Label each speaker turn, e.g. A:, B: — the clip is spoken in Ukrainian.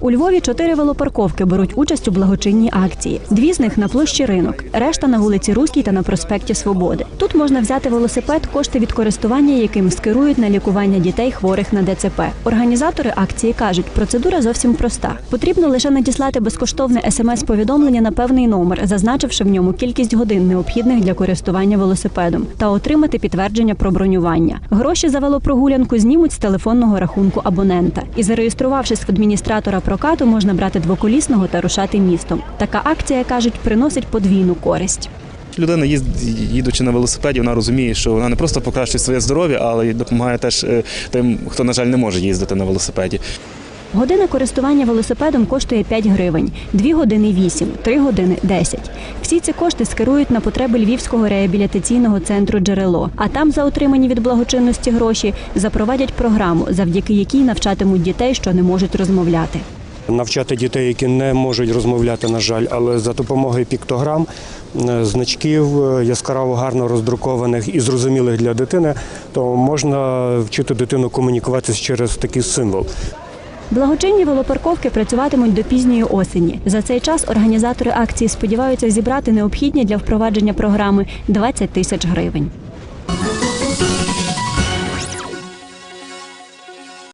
A: У Львові чотири велопарковки беруть участь у благочинній акції. Дві з них на площі ринок, решта на вулиці Руській та на проспекті Свободи. Тут можна взяти велосипед, кошти від користування яким скерують на лікування дітей хворих на ДЦП. Організатори акції кажуть, процедура зовсім проста. Потрібно лише надіслати безкоштовне смс-повідомлення на певний номер, зазначивши в ньому кількість годин необхідних для користування велосипедом, та отримати підтвердження про бронювання. Гроші за велопрогулянку знімуть з телефонного рахунку абонента. І зареєструвавшись в адміністратора прокату, можна брати двоколісного та рушати містом. Така акція кажуть приносить подвійну користь.
B: Людина, їдучи на велосипеді, вона розуміє, що вона не просто покращує своє здоров'я, але й допомагає теж е, тим, хто, на жаль, не може їздити на велосипеді.
A: Година користування велосипедом коштує 5 гривень, 2 години 8, 3 години 10. Всі ці кошти скерують на потреби Львівського реабілітаційного центру Джерело. А там за отримані від благочинності гроші запровадять програму, завдяки якій навчатимуть дітей, що не можуть розмовляти.
C: навчати дітей, які не можуть розмовляти, на жаль, але за допомогою піктограм, е, значків е, яскраво гарно роздрукованих і зрозумілих для дитини, то можна вчити дитину комунікуватися через такий символ.
A: Благочинні велопарковки працюватимуть до пізньої осені. За цей час організатори акції сподіваються зібрати необхідні для впровадження програми 20 тисяч гривень.